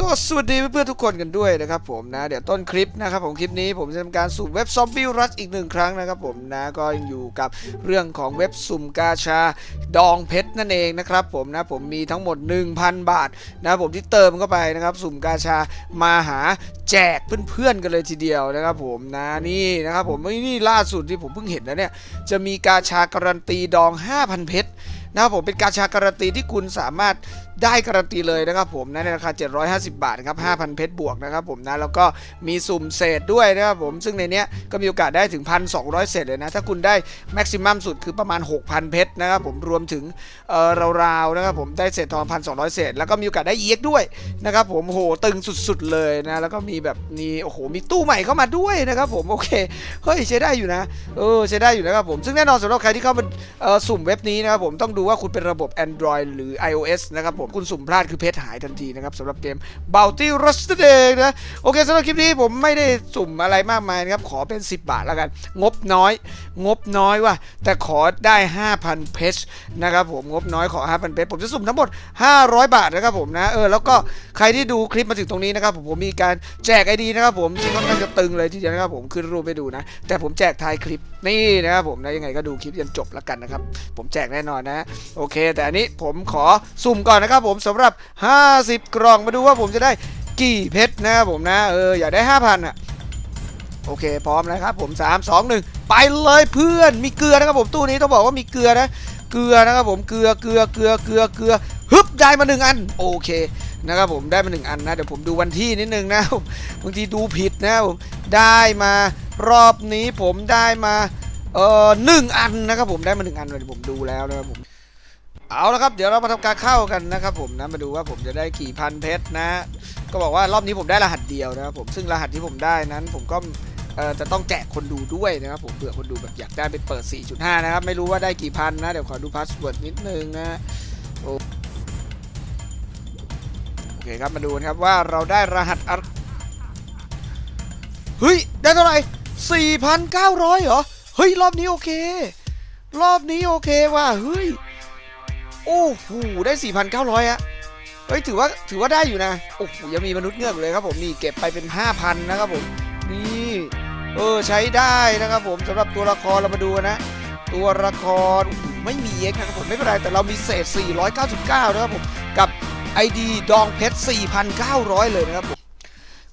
ก็สวัสดีเพื่อนๆทุกคนกันด้วยนะครับผมนะ เดี๋ยวต้นคลิปนะครับผมคลิปนี้ผมจะทำการสุ่มเว็บซอมบี้รัชอีกหนึ่งครั้งนะครับผมนะก็ยังอยู่กับเรื่องของเว็บสุ่มกาชาดองเพชรนั่นเองนะครับผมนะผมมีทั้งหมด 1,000 บาทนะผมที่เติมเข้าไปนะครับสุ่มกาชามาหาแจกเพื่อนๆกันเลยทีเดียวนะครับผมนะนี่นะครับผมนี่ล่าสุดที่ผมเพิ่งเห็นนะเนี่ยจะมีกาชาการันตีดอง 5,000 เพชรนะครับผมเป็นกาชาการันตีที่คุณสามารถ ได้การันตีเลยนะครับผมนะในราคา 750 บาทครับ 5,000 เพชรบวกนะครับผมนะแล้วก็มีสุ่มเศษด้วยนะครับผมซึ่งในเนี้ยก็มีโอกาสได้ถึง 1,200 เศษเลยนะ ถ้าคุณได้แม็กซิมัมสุดคือประมาณ 6,000 เพชรนะครับผมรวมถึงเอ่อราวๆนะครับผมได้เศษทอง 1,200 เศษ แล้วก็มีโอกาสได้เอ็กด้วยนะครับผมโหตึงสุดๆเลยนะแล้วก็มีแบบมีโอ้โหมีตู้ใหม่เข้ามาด้วยนะครับผมโอเคเฮ้ยใช้ได้อยู่นะเออใช้ได้อยู่นะครับผมซึ่งแน่นอนสำหรับใครที่เข้ามาเอ่อสุ่มเว็บนี้นะครับผมต้องดูว่าคุณเป็นระบบ Android หรือ iOS นะครับผมคุณสุ่มพลาดคือเพจหายทันทีนะครับสำหรับเกม Bounty Rush นั่นเองนะโอเคสำหรับคลิปนี้ผมไม่ได้สุ่มอะไรมากมายนะครับขอเป็น 10 บาทแล้วกัน งบน้อย งบน้อยว่ะแต่ขอได้ 5,000 เพชรนะครับผมงบน้อยขอ 5,000 เพชรผมจะสุ่มทั้งหมด 500 บาทนะครับผมนะเออแล้วก็ใครที่ดูคลิปมาถึงตรงนี้นะครับผมผมมีการแจกไอดีนะครับผมซึ่ค่อนข้างจะตึงเลยทีเดียวนะครับผมขึ้นรูปไปดูนะ แต่ผมแจกท้ายคลิปนี่นะครับผมนะยังไงก็ดูคลิปจนจบแล้วกันนะครับผมแจกแน่นอนนะโอเค แต่อันนี้ผมขอสุ่มก่อนนะครับครับผมสำหรับ 50 กล่องมาดูว่าผมจะได้กี่เพชรนะครับผมนะเอออยากได้ 5,000อะโอเคพร้อมนะครับผม 3 2 1 ไปเลยเพื่อนมีเกลือนะครับผมตู้นี้ต้องบอกว่ามีเกลือนะเกลือนะครับผมเกลือเกลือเกลือเกลือเกลือฮึบได้มาหนึ่งอันโอเคนะครับผมได้มาหนึ่งอันนะเดี๋ยวผมดูวันที่นิดนึงนะบางทีดูผิดนะผมได้มารอบนี้ผมได้มาเออหนึ่งอันนะครับผมได้มาหนึ่งอันเลยผมดูแล้วนะครับผม เอาละครับ เดี๋ยวเรามาทำการเข้ากันนะครับผมนะมาดูว่าผมจะได้กี่พันเพชรนะ ก็บอกว่ารอบนี้ผมได้รหัสเดียวนะครับผมซึ่งรหัสที่ผมได้นั้น ผมก็จะต้องแจกคนดูด้วยนะครับผมเผื่อคนดูแบบอยากได้ไปเปิด 4.5 นะครับ ไม่รู้ว่าได้กี่พันนะเดี๋ยวขอดูพาสเวิร์ดนิดนึงนะโอโอเคครับมาดูนะครับว่าเราได้รหัสอะไรเฮ้ยได้เท่าไหร่4,900เหรอเฮ้ยรอบนี้โอเค รอบนี้โอเคว่ะเฮ้ย โอ้โหได้ 4,900อะเฮ้ยถือว่าถือว่าได้อยู่นะโอ้โหยังมีมนุษย์เงือกอยู่เลยครับผมนี่เก็บไปเป็น 5,000 นะครับผมนี่เออใช้ได้นะครับผมสำหรับตัวละครเรามาดูนะ ตัวละครไม่มีเอ็กนะครับผมไม่เป็นไรแต่เรามีเศษ 499 นะครับผมกับ ID ดองเพชร 4,900 เลยนะครับผม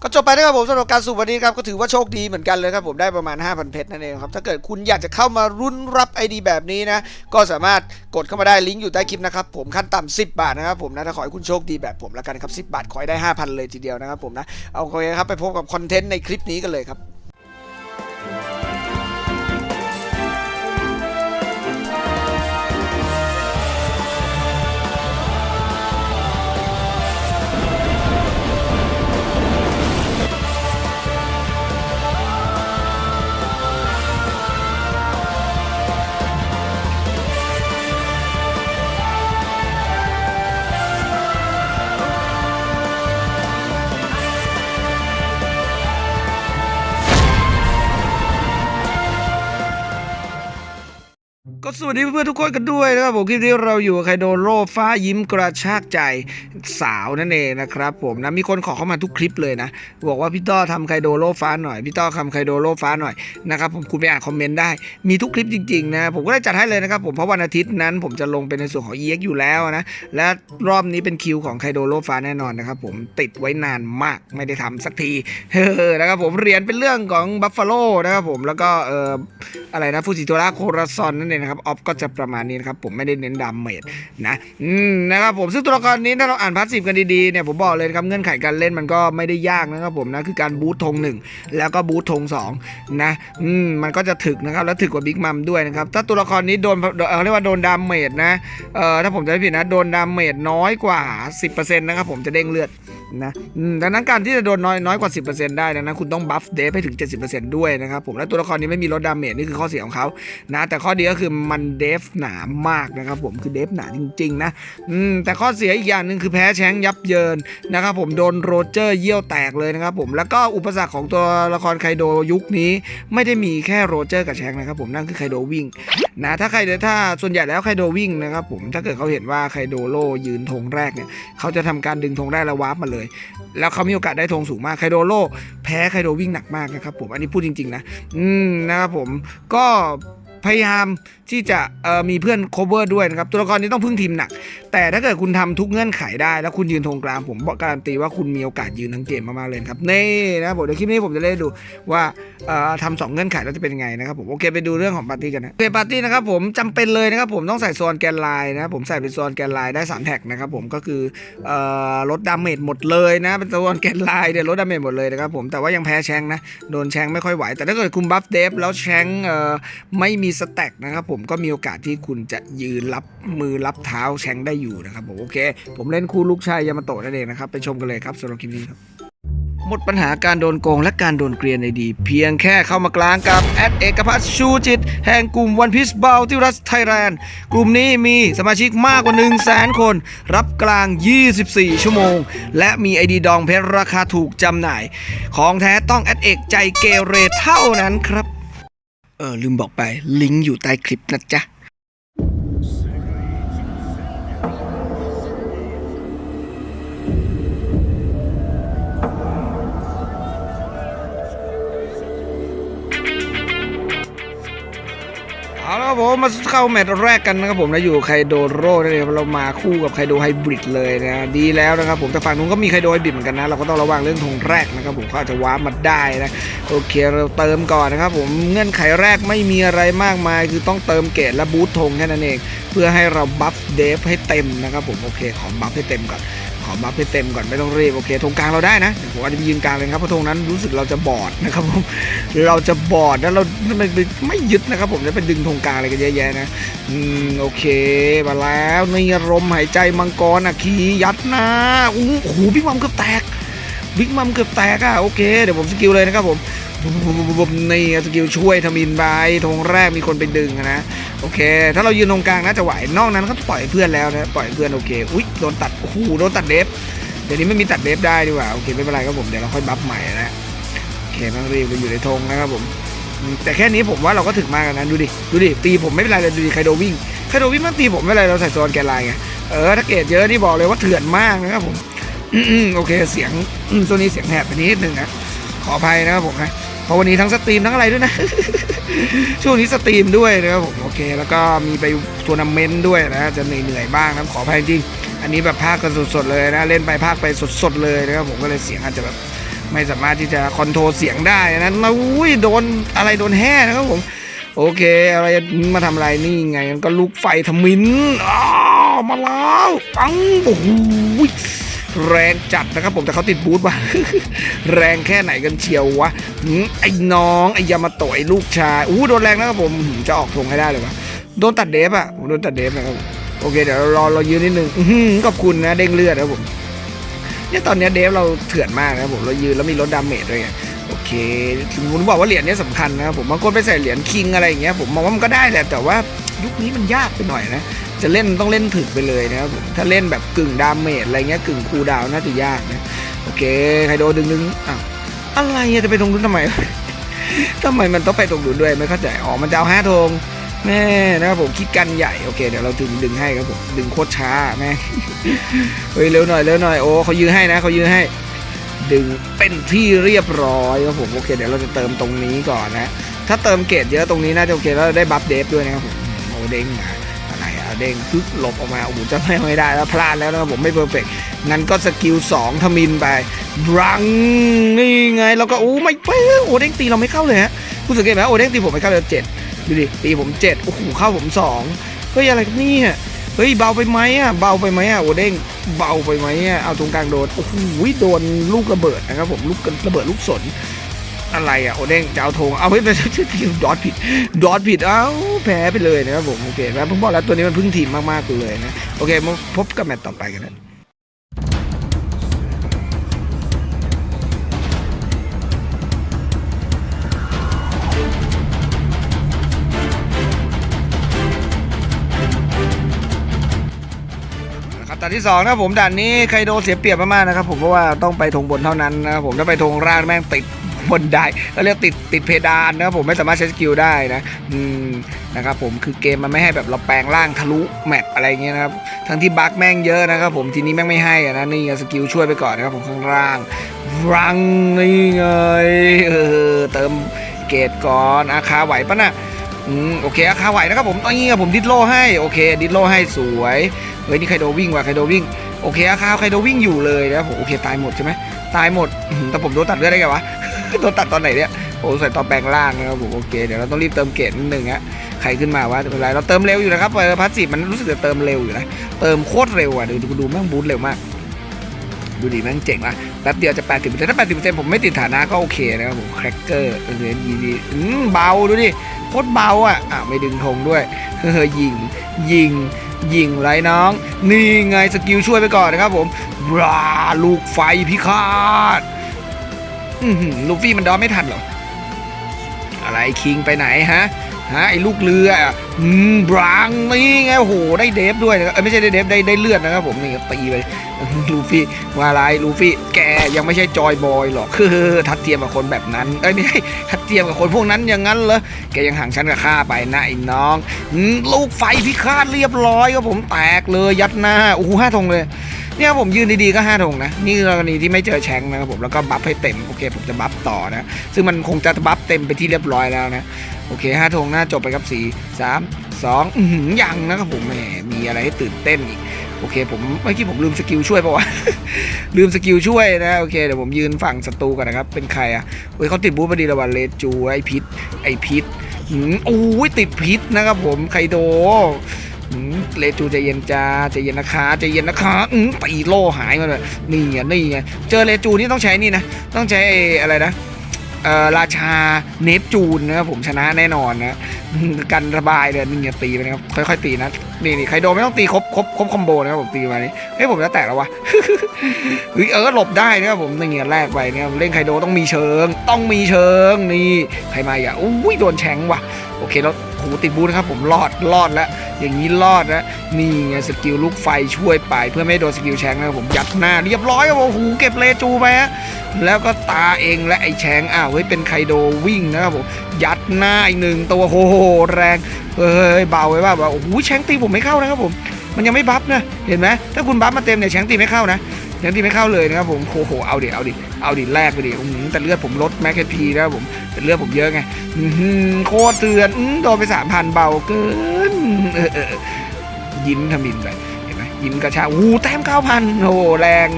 ก็จบไปนะครับผมสำหรับการสูบวันนี้ครับก็ถือว่าโชคดีเหมือนกันเลยครับผมได้ประมาณ 5,000 เพชรนั่นเองครับถ้าเกิดคุณอยากจะเข้ามารุ่นรับไอดีแบบนี้นะก็สามารถกดเข้ามาได้ลิงก์อยู่ใต้คลิปนะครับผมขั้นต่ำ10 บาทนะครับผมนะถ้าขอให้คุณโชคดีแบบผมละกันครับ10 บาทขอให้ได้ 5,000 เลยทีเดียวนะครับผมนะเอาโอเคครับไปพบกับคอนเทนต์ในคลิปนี้กันเลยครับ วัสดีเพื่อนๆทุกคนกันด้วยนะครับผมคลิปนี้เราอยู่กับไคโดโรฟ้ายิ้มกระชากใจสาวนั่นเองนะครับผมนะมีคนขอเข้ามาทุกคลิปเลยนะ บอกว่าพี่ต้อทำไคโดโรฟ้าหน่อยพี่ต้อทำไคโดโรฟ้าหน่อยนะครับผมคุณไปอ่านคอมเมนต์ได้มีทุกคลิปจริงๆนะผมก็ได้จัดให้เลยนะครับผมเพราะวันอาทิตย์นั้น ผมจะลงเป็นในส่วนของ EX อยู่แล้วนะและรอบนี้เป็นคิวของไคโดโรฟ้าแน่นอนนะครับผมติดไว้นานมากไม่ได้ทำสักทีเฮ้อนะครับผมเรียญเป็นเรื่องของบัฟฟาโลนะครับผมแล้วก็เอ่ออะไรนะฟูจิโตระโคราซอนนั่นเองนะครับออฟก็จะประมาณนี้นะครับผมไม่ได้เน้นดามเมจนะอืมนะครับผมซึ่งตัวละครนี้ถ้าเราอ่านพาสซีฟกันดีๆเนี่ยผมบอกเลยครับเงื่อนไขการเล่นมันก็ไม่ได้ยากนะครับผมนะคือการบูทธงหนึ่งแล้วก็บูทธงสองนะอืมมันก็จะถึกนะครับแล้วถึกกว่าบิ๊กมัมด้วยนะครับถ้าตัวละครนี้โดนเอ่อเรียกว่าโดนดามเมจนะเอ่อถ้าผมจะไม่ผิดนะโดนดามเมจน้อยกว่า 10%นะครับผมจะเด้งเลือด นะดังนั้นการที่จะโดนน้อยน้อยกว่า 10%ได้ดังนั้นคุณต้องบัฟเดฟให้ถึง 70%ด้วยนะครับผมและตัวละครนี้ไม่มีลดดาเมจนี่คือข้อเสียของเขานะแต่ข้อดีก็คือมันเดฟหนามากนะครับผมคือเดฟหนาจริงๆนะอืมแต่ข้อเสียอีกอย่างหนึ่งคือแพ้แชงยับเยินนะครับผมโดนโรเจอร์เยี่ยวแตกเลยนะครับผมแล้วก็อุปสรรคของตัวละครไคโดยุคนี้ ไม่ได้มีแค่โรเจอร์กับแชงนะครับผมนั่นคือไคโดวิ่งนะถ้าใครถ้าส่วนใหญ่แล้วไคโดวิ่งนะครับผมถ้าเกิดเขาเห็นว่าไคโดโลยืนธงแรกเนี่ยเขาจะทำการดึงธงแรกแล้ววาร์ปมาเลยเลย แล้วเขามีโอกาสได้ธงสูงมากไคโดโลแพ้ไคโดวิ่งหนักมากนะครับผมอันนี้พูดจริงๆนะอืมนะครับผมก็พยายาม ที่จะมีเพื่อน cover ด้วยนะครับ ตัวละครนี้ต้องพึ่งทีมหนัก แต่ถ้าเกิดคุณทำทุกเงื่อนไขได้ แล้วคุณยืนธงกลางผมบอกการันตีว่าคุณมีโอกาสยืนทั้งเกมมากๆเลยครับนี่นะผมเดี๋ยวคลิปนี้ผมจะเล่นดูว่าทำสองเงื่อนไขแล้วจะเป็นยังไงนะครับผมโอเคไปดูเรื่องของปาร์ตี้กันนะโอเคปาร์ตี้นะครับผมจำเป็นเลยนะครับผมต้องใส่โซนแกนไลน์นะผมใส่เป็นโซนแกนไลน์ได้สามแท็กนะครับผมก็คือลดดาเมจหมดเลยนะเป็นโซนแกนไลน์เนี่ยวลดดาเมจหมดเลยนะครับผมแต่ว่ายังแพ้แชงนะโดนแชงไม่ค่อยไหวแต่ถ้าเกิดคุณบัฟเดฟแล้วแชงไม่มีสแต็กนะครับผมมก็มีโอกาสที่คุณจะยืนรับมือรับเท้าแชงได้อยู่นะครับผมโอเค ผมเล่นคู่ลูกชายยามาโตะนั่นเองนะครับไปชมกันเลยครับสำหรับคลิปนี้ครับหมดปัญหาการโดนโกงและการโดนเกรียนในดี เพียงแค่เข้ามากลางกับแอดเอกพัฒน์ชูจิต แห่งกลุ่มวันพิสบาลที่รัสไทยแลนด์กลุ่มนี้มีสมาชิกมากกว่า 1 0 0 0 0แสนคน รับกลาง 24 ชั่วโมง และมีไอดีดองเพชรราคาถูกจำหน่าย ของแท้ต้องแอดเอกใจเกเรเท่านั้นครับ เออลืมบอกไปลิงก์อยู่ใต้คลิปนะจ๊ะ ครับผมมาเข้าแมตช์แรกกันนะครับผมนะอยู่ไคโดโร่นั่เองเรามาคู่กับไคโดไฮบริดเลยนะดีแล้วนะครับผมแต่ฝั่งนู้นก็มีไคโดไฮบริดเหมือนกันนะเราก็ต้องระวังเรื่องธงแรกนะครับผมเขาอาจจะว้ามาได้นะโอเคเราเติมก่อนนะครับผมเงื่อนไขแรกไม่มีอะไรมากมาย คือต้องเติมเกตและบูทธงแค่นั้นเอง เพื่อให้เราบัฟเดฟให้เต็มนะครับผมโอเคขอบัฟให้เต็มก่อน ขอบัฟให้เต็มก่อนไม่ต้องรีบโอเคธงกลางเราได้นะผมอาจจะไปยืนกลางเลยครับเพราะธงนั้นรู้สึกเราจะบอดนะครับผมเราจะบอดแล้วเราไม่ไม่ยึดนะครับผมจะไปดึงธงกลางอะไรกันเยอะแยะนะอืมโอเคมาแล้วนี่อารมณ์หายใจมังกรอะขี่ยัดหนะอู้โอ้โหบิ๊กมัมเกือบแตกบิ๊กมัมเกือบแตกอะโอเคเดี๋ยวผมสกิลเลยนะครับผมบุบนี่สกิลช่วยทมินไปธงแรกมีคนไปดึงนะ โอเค ถ้าเรายืนตรงกลางน่าจะไหวนอกนั้นก็ปล่อยเพื่อนแล้วนะปล่อยเพื่อนโอเคอุ้ยโดนตัดโอ้โหโดนตัดเดฟเดี๋ยวนี้ไม่มีตัดเดฟได้ดีกว่าโอเคไม่เป็นไรครับผมเดี๋ยวเราค่อยบัฟใหม่นะโอเคต้องรีบเราอยู่ในธงนะครับผมแต่แค่นี้ผมว่าเราก็ถึงมากแล้วนะดูดิดูดิตีผมไม่เป็นไรเลยดูดิไคโดวิ่งไคโดวิ่งมันตีผมไม่เป็นไรเราใส่โซนแกนไลน์ไงเออถ้าเกตเยอะนี่บอกเลยว่าเถื่อนมากนะครับผมโอเคเสียงอืมช่วงนี้เสียงแหบไปนิดนึงนะขออภัยนะครับผมนะ เพราะวันนี้ทั้งสตรีมทั้งอะไรด้วยนะ ช่วงนี้สตรีมด้วยนะครับผมโอเค แล้วก็มีไปทัวร์นาเมนต์ด้วยนะจะเหนื่อยๆบ้างนะขออภัยจริง อันนี้แบบภาคกันสดๆเลยนะเล่นไปภาคไปสดๆเลยนะครับผมก็เลยเสียงอาจจะแบบไม่สามารถที่จะคอนโทรลเสียงได้นะอุ้ยโดนอะไรโดนแห่นะครับผมโอเค อะไรมาทำอะไรนี่ไงก็ลูกไฟทมินอ้ามาแล้วปังโอ้โห แรงจัดนะครับผมแต่เขาติดบูทว่ะแรงแค่ไหนกันเชียววะหืมไอ้น้องไอ้ยามาโตะไอ้ลูกชายอู้โดนแรงนะครับผมจะออกทงให้ได้เลยวะโดนตัดเดฟอะโดนตัดเดฟนะครับโอเคเดี๋ยวรอเรายืนนิดนึงขอบคุณนะเด้งเลือดนะครับผมเนี่ยตอนนี้เดฟเราเถื่อนมากนะครับผมเรายืนแล้วมีลดดาเมจด้วยไงโอเคผมบอกว่าเหรียญนี้ยสำคัญนะครับผมบางคนไปใส่เหรียญคิงอะไรอย่างเงี้ยผมมองว่ามันก็ได้แหละแต่ว่ายุคนี้มันยากไปหน่อยนะ จะเล่นต้องเล่นถึกไปเลยนะครับผมถ้าเล่นแบบกึ่งดาเมจอะไรเงี้ยกึ่งคูดาวน่าจะยากนะโอเคใครโดนดึงดึงอ้าวอะไรจะไปตรงนู้นทำไมทำไมมันต้องไปตรงนู้นด้วยไม่เข้าใจอ๋อมันจะเอาห้าธงแม่นะครับผมคิดกันใหญ่โอเคเดี๋ยวเราดึงดึงให้ครับผมดึงโคตรช้าแม่เฮ้ยเร็วหน่อยเร็วหน่อยโอ้เขายื้อให้นะเขายื้อให้ ดึงเป็นที่เรียบร้อยครับผมโอเคเดี๋ยวเราจะเติมตรงนี้ก่อนนะถ้าเติมเกรดเยอะตรงนี้น่าจะโอเคแล้วได้บัฟเดฟด้วยนะครับผมโอเด้งมาอะไรอะ เด้งพึกหลบออกมาโอ้โหจะไม่ไม่ได้แล้วพลาดแล้วนะครับผมไม่เพอร์เฟกงั้นก็สกิล2ทมินไปรังนี่ไงแล้วก็โอ้ไม่เป้โอ้เด้งตีเราไม่เข้าเลยฮะคุณสังเกตไหมโอ้เด้งตีผมไม่เข้าเลยเจ็ดดูดิตีผมเจ็ดโอ้โหเข้าผมสองเฮ้ยอะไรกันเนี่ยเฮ้ยเบาไปไหมอะเบาไปไหมอะโอ้เด้งเบาไปไหมอะเอาตรงกลางโดนโอ้โหโดนลูกระเบิดนะครับผมลูกระเบิดลูกสน อะไรอะโอเด้งจะเอาธงเอาเฮ้ยไปชื่อทีมดอทผิดดอทผิดเอ้าแพ้ไปเลยนะครับผมโอเคแล้วผมบอกแล้วตัวนี้มันพึ่งทีมมากๆเลยนะโอเคมาพบกับแมตต์ต่อไปกันนะครับด่านที่สองนะครับผมด่านนี้ใครโดนเสียเปรียบมากๆนะครับผมเพราะว่าต้องไปธงบนเท่านั้นนะครับผมถ้าไปธงล่างแม่งติด บนได้ก็เรียกติดติดเพดานนะครับผมไม่สามารถใช้สกิลได้นะอืมนะครับผมคือเกมมันไม่ให้แบบเราแปลงร่างทะลุแมปอะไรเงี้ยนะครับทั้งที่บั๊กแม่งเยอะนะครับผมทีนี้แม่งไม่ให้นะนี่สกิลช่วยไปก่อนนะครับผมข้างล่างรังนี่ไงเออเติมเกรดก่อนอาคาไหวปะน่ะอืมโอเคอาคาไหวนะครับผมตอนนี้ผมดิดโลให้โอเค ดิดโลให้สวยเฮ้ยนี่ไครโดวิ่งว่ะไครโดวิ่งโอเคอาคาไครโดวิ่งอยู่เลยนะครับผมโอเคตายหมดใช่ไหมตายหมดแต่ผมโดนตัดเลือดได้ไงวะ โดนตัดตอนไหนเนี่ยโอ้ใส่ตอนแปลงร่างนะครับผมโอเคเดี๋ยวเราต้องรีบเติมเกรดนิดนึงฮะใครขึ้นมาวะไม่เป็นไรเราเติมเร็วอยู่นะครับเออพาสซีฟมันรู้สึกจะเติมเร็วอยู่นะเติมโคตรเร็วอะดูดูดูแม่งบูทเร็วมากดูดิแม่งเจ๋งว่ะแป๊บเดียวจะ 80%ถ้า 80%ผมไม่ติดฐานะก็โอเคนะครับผมแครกเกอร์เออดีดีอืมเบาดูดิโคตรเบาอะอะไม่ดึงธงด้วยเฮ้ยยิงยิงยิงไรน้อง นี่ไงสกิลช่วยไปก่อนนะครับผมบราลูกไฟพิฆาต ลูฟี่มันดอไม่ทันหรอ อะไรคิงไปไหนฮะ ฮะไอ้ลูกเรืออืมบรังนี่ไงโอ้โหได้เดฟด้วยนะเอ้ยไม่ใช่ได้เดฟได้ได้เลือดนะครับผมนี่ตีไปลูฟี่ว่าอะไรลูฟี่แกยังไม่ใช่จอยบอยหรอกคือทัดเทียมกับคนแบบนั้นเอ้ยไม่ใช่ทัดเทียมกับคนพวกนั้นอย่างนั้นเหรอแกยังห่างฉันกับข้าไปนะไอ้น้องลูกไฟพิฆาตเรียบร้อยครับผมแตกเลยยัดหน้าโอ้โหห้าธงเลย เนี่ยผมยืนดีๆก็ห้าธงนะ นี่คือกรณีที่ไม่เจอแชงนะครับผมแล้วก็บัฟให้เต็มโอเค ผมจะบัฟต่อนะ ซึ่งมันคงจะบัฟเต็มไปที่เรียบร้อยแล้วนะ โอเคห้าธงหน้าจบไปครับสีสามสองยังนะครับผมแหมมีอะไรให้ตื่นเต้นอีกโอเคผมเมื่อกี้ผมลืมสกิลช่วยปะวะ ลืมสกิลช่วยนะโอเคเดี๋ยวผมยืนฝั่งศัตรูก่อนนะครับ เป็นใครอะเฮ้ยเขาติดบูธพอดีเลยวันเลจูไอพิษไอพิษอืมโอ้ยติดพิษนะครับผมไคโด เลจูใจเย็นจ้าใจเย็นนะคะใจเย็นนะคะอืมตีโล่หายมาเลยนี่ไงนี่ไงเจอเลจูนี่ต้องใช้นี่นะต้องใช้อะไรนะเออราชาเนปจูนนะครับผมชนะแน่นอนนะกันระบายเลยนี่ไงตีไปนะครับค่อยๆตีนะนี่นี่ไครโดไม่ต้องตีครบครบครบคอมโบนะครับผมตีมานี่เฮ้ยผมจะแตกแล้ววะเฮ้ยเออหลบได้นะครับผมนี่ไงแรกไปนะครับเล่นไคโดต้องมีเชิง ต้องมีเชิงนี่ใครมาอย่าอุ้ยโดนแฉงว่ะโอเคแล้ว โหติดบูธนะครับผมรอดรอดแล้ว อย่างนี้รอดนะนี่ไงสกิลลูกไฟช่วยไป เพื่อไม่ให้โดนสกิลแชงนะครับผมยัดหน้าเรียบร้อยครับผมหูเก็บเลจูไปฮะแล้วก็ตาเองและไอ้แชงอ้าวเฮ้ยเป็นไคโดวิ่งนะครับผมยัดหน้าอีกหนึ่งตัวโหแรงเฮ้ยเบาไว้บ้าโอ้โหแชงตีผมไม่เข้านะครับผมมันยังไม่บัฟนะเห็นไหมถ้าคุณบัฟมาเต็มเนี่ยแชงตีไม่เข้านะ ยังที่ไม่เข้าเลยนะครับผมโอ้โหเอาดิเอาดิเอาดิแลกไปดิอื้อหือแต่เลือดผมลดแม็กแคพีนะครับผมแต่เลือดผมเยอะไงโคตรเตือนโดนไปสามพันเบาเกินยิ้มทำบินไปเห็นไหมยิ้มกระชากวูแต้มเก้าพันโอ้โหแรง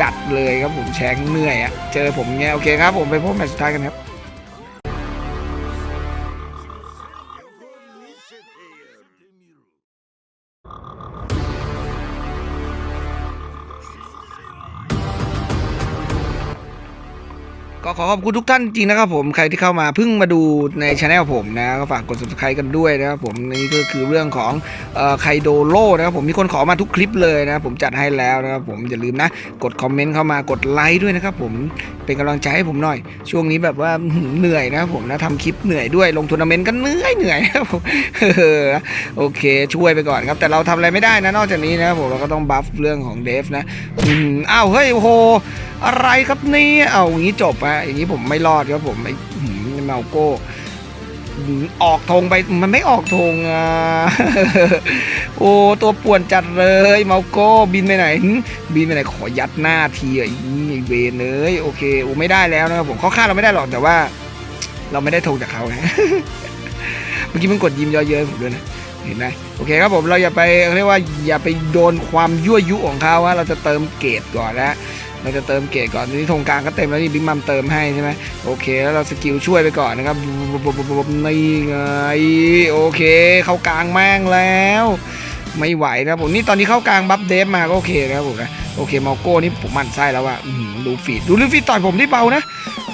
จัดเลยครับผมแชงเหนื่อยอะเจอผมเงี้ยโอเคครับผมไปพบแมตช์สุดท้ายกันครับ ก็ขอขอบคุณทุกท่านจริงนะครับผมใครที่เข้ามาเพิ่งมาดูในช anel ผมนะก็ฝากกด subscribe กันด้วยนะครับผมนี่ก็คือเรื่องของไคโดโลนะครับผมมีคนขอมาทุกคลิปเลยนะผมจัดให้แล้วนะครับผมอย่าลืมนะ กดคอมเมนต์เข้ามากดไลค์ด้วยนะครับผมเป็นกำลังใจให้ผมหน่อย ช่วงนี้แบบว่าเหนื่อยนะครับผมนะทำคลิปเหนื่อยด้วยลงทัวร์นาเมนต์ก็เหนื่อยเหนื่อยนะครับผมโอเคช่วยไปก่อนครับแต่เราทำอะไรไม่ได้นะนอกจากนี้นะครับผมเราก็ต้องบัฟเรื่องของเดฟนะอ้าวเฮ้ยโอ้โหอะไรครับนี่เอาอย่างนี้จบอะอย่างนี้ผมไม่รอดครับผมไอ้หืมเมาโก้ออกธงไปมันไม่ออกธงอะโอ้ตัวป่วนจัดเลยเมาโก้บินไปไหน บินไปไหนขอยัดหน้าทีไอ้เวนเลยโอเคโอ้ไม่ได้แล้วนะครับผมเขาฆ่าเราไม่ได้หรอกแต่ว่า เราไม่ได้ธงจากเขานะเมื่อกี้มันกดยิ้มเยอะเย้ยผมด้วยนะเห็นไหมโอเคครับผมเราอย่าไปเรียกว่าอย่าไปโดนความยั่วยุของเขาว่าเราจะเติมเกรดก่อนแล้ว เราจะเติมเกรดก่อนทีนี้ธงกลางก็เต็มแล้วนี่บิ๊กมัมเติมให้ใช่ไหมโอเค แล้วเราสกิลช่วยไปก่อนนะครับนี่ไงโอเคเข้ากลางแม่งแล้วไม่ไหวนะผมนี่ตอนนี้เข้ากลางบัฟเดฟมาก็โอเคนะครับผมนะโอเคมาโก้นี่ผมมันไส้แล้วอะดูฟีดดูลูฟี่ต่อยผมที่เบานะ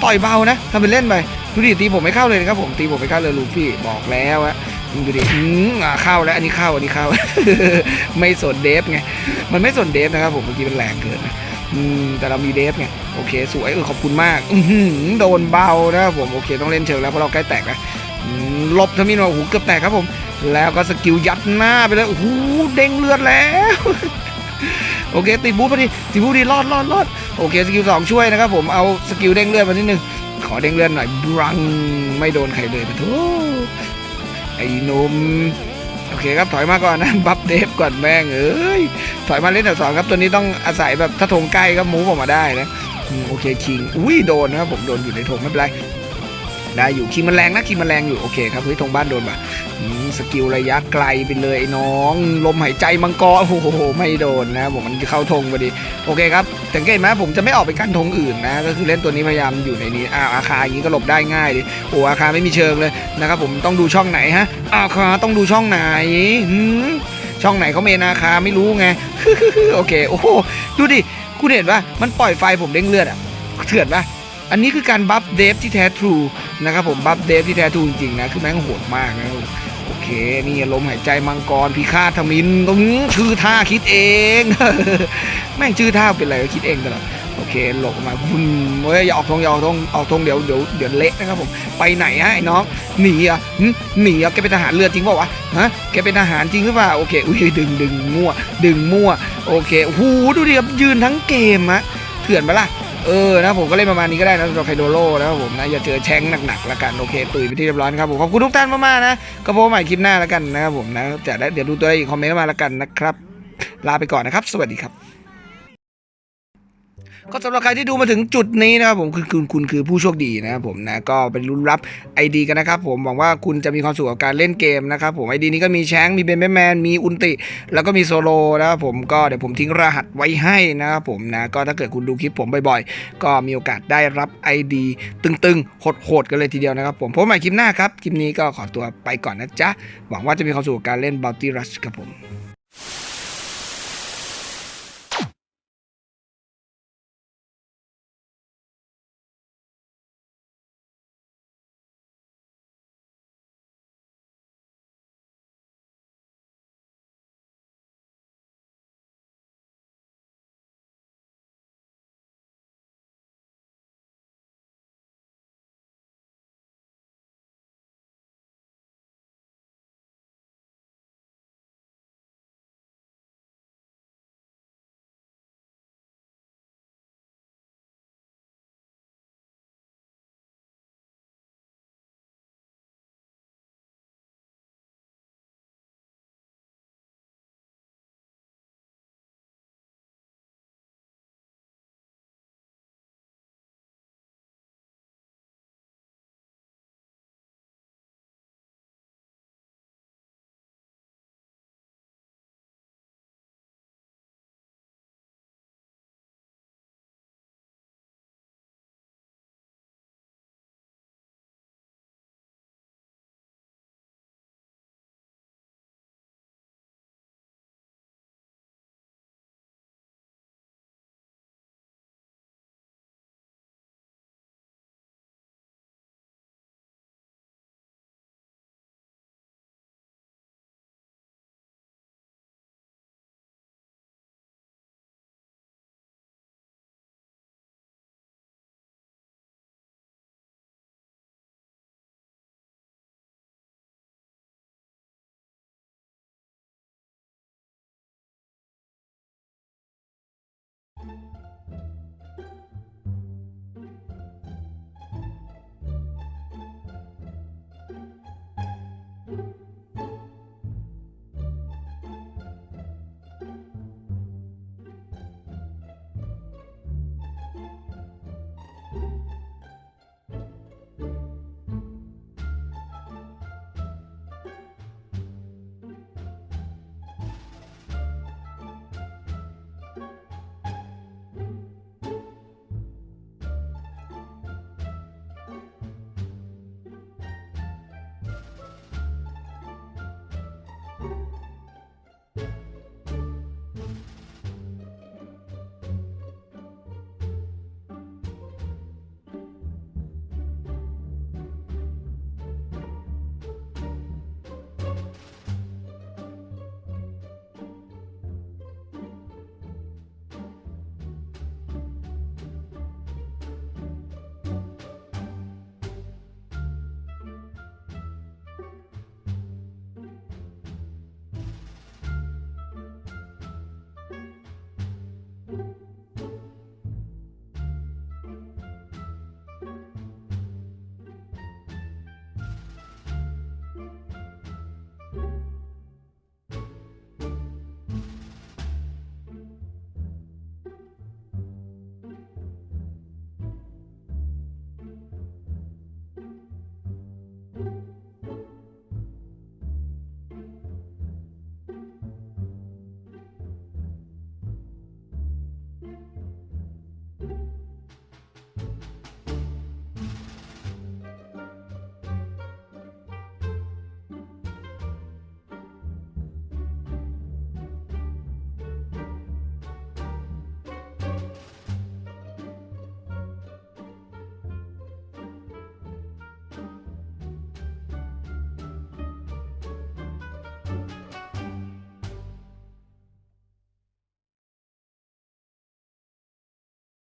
ต่อยเบานะทำเป็นเล่นไปดูดิตีผมไม่เข้าเลยนะครับผมตีผมไม่เข้าเลยลูฟี่บอกแล้วอะดูดิอืมอ่าเข้าแล้วอันนี้เข้าอันนี้เข้า ไม่สนเดฟไงมันไม่สนเดฟนะครับผมเมื่อกี้มันแรงเกินนะ อืมแต่เรามีเดฟไงโอเค สวยเออขอบคุณมาก อืโดนเบานะครับผมโอเคต้องเล่นเชิงแล้วเพราะเราใกล้แตกแล้วลบทมินโอ้โหเกือบแตกครับผม แล้วก็สกิลยัดหน้าไปเลยโอ้โหเด้งเลือดแล้วโอเคติดบูทพอดีติดบูทดีรอดรอดรอดโอเคสกิลสองช่วยนะครับผมเอาสกิลเด้งเลือดมานิดนึงขอเด้งเลื่อนหน่อยบรังไม่โดนใครเลยปะทุไอ้นุ่ม เคครับถอยมาก่อนนะบัฟเดฟก่อนแม่งเอ้ยถอยมาเล่นแถวสองครับตัวนี้ต้องอาศัยแบบถ้าทงใกล้ก็มูฟออกมาได้นะโอเคคิงอุ้ยโดนนะครับผมโดนอยู่ในทงไม่เป็นไร ได้อยู่คิงมันแรงนะคิงมันแรงอยู่โอเคครับเฮ้ยธงบ้านโดนป่ะสกิลระยะไกลไปเลยไอ้น้อง ลมหายใจมังกรโอ้โหไม่โดนนะผมมันเข้าธงพอดีโอเคครับสังเกตไหมผมจะไม่ออกไปกันธงอื่นนะก็คือเล่นตัวนี้พยายามอยู่ในนี้อ้าวอาคาอย่างนี้ก็หลบได้ง่ายดิโอ้อาคาไม่มีเชิงเลยนะครับผมต้องดูช่องไหนฮะอาคาต้องดูช่องไหนช่องไหนเขาเมนอาคาไม่รู้ไงโอเคโอ้โหดูดิคุณเห็นปะมันปล่อยไฟผมเด้งเลือดอะเถื่อนปะ อันนี้คือการบัฟเดฟที่แท้ทรูนะครับผมบัฟเดฟที่แท้ทรูจริงๆนะคือแม่งโหดมากนะโอเคนี่ลมหายใจมังกรพิฆาตทมินตรงชื่อท่าคิดเอง แม่งชื่อท่าเป็นอะไรก็คิดเองตลอดโอเคหลบมาบุ้มเฮ้ยอย่าออกทงอย่าออกทงออกทงเดี๋ยวเดี๋ยวเดี๋ยวเละนะครับผมไปไหนฮะไอ้น้องหนีอะหนีอะแกเป็นทหารเรือจริงเปล่าวะฮะแกเป็นทหารจริงหรือเปล่าโอเคอุ้ยดึงดึงมั่ว ดึงมั่วโอเคโอ้โหดูดิครับยืนทั้งเกมอะเถื่อนปะล่ะ เออนะผมก็เล่นประมาณนี้ก็ได้นะสำหรับไคโดโร่นะครับผมนะอย่าเจอแช้งหนักๆแล้วกันโอเคตุยไปที่เรียบร้อยนครับผมขอบคุณทุกท่านมากๆนะก็พบใหม่คลิปหน้าแล้วกันนะครับผมนะจะได้เดี๋ยวดูตัวอีกคอมเมนต์มาแล้วกันนะครับลาไปก่อนนะครับ สวัสดีครับ ก็สำหรับใครที่ดูมาถึงจุดนี้นะครับผมคือคุณคุณคือผู้โชคดีนะครับผมนะก็เป็นรุ่นรับ ID กันนะครับผมหวังว่าคุณจะมีความสุขกับการเล่นเกมนะครับผม ID นี้ก็มีแชงมีเบนแมนมีอุนติ แล้วก็มีโซโลนะครับผมก็เดี๋ยวผมทิ้งรหัสไว้ให้นะครับผมนะก็ถ้าเกิดคุณดูคลิปผมบ่อยๆ ก็มีโอกาสได้รับ ID ตึงๆโหดๆกันเลยทีเดียวนะครับผมพบใหม่คลิปหน้าครับคลิปนี้ก็ขอตัวไปก่อนนะจ๊ะหวังว่าจะมีความสุขกับการเล่น Bounty Rush ครับผม